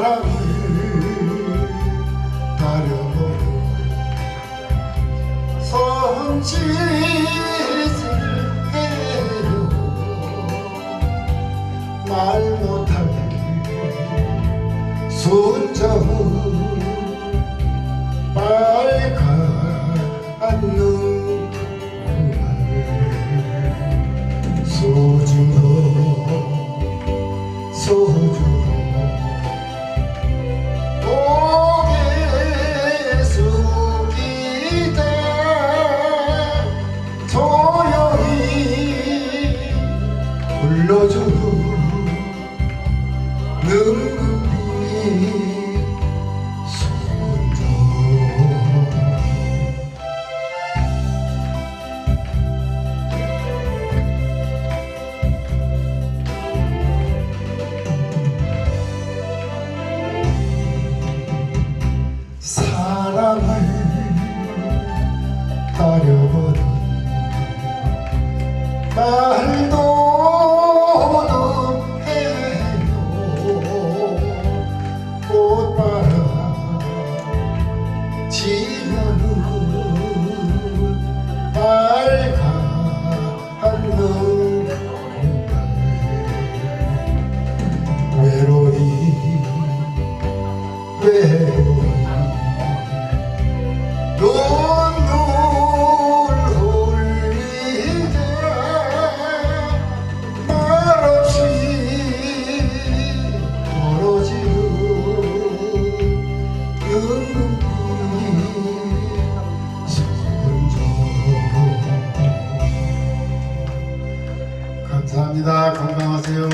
사랑을 가려버려 손짓을 해요 말 못하게 순정 빨간 눈물 소중한 소중한 불러주는 눈빛 순정 사랑을 따려거든 말도 감사합니다. 건강하세요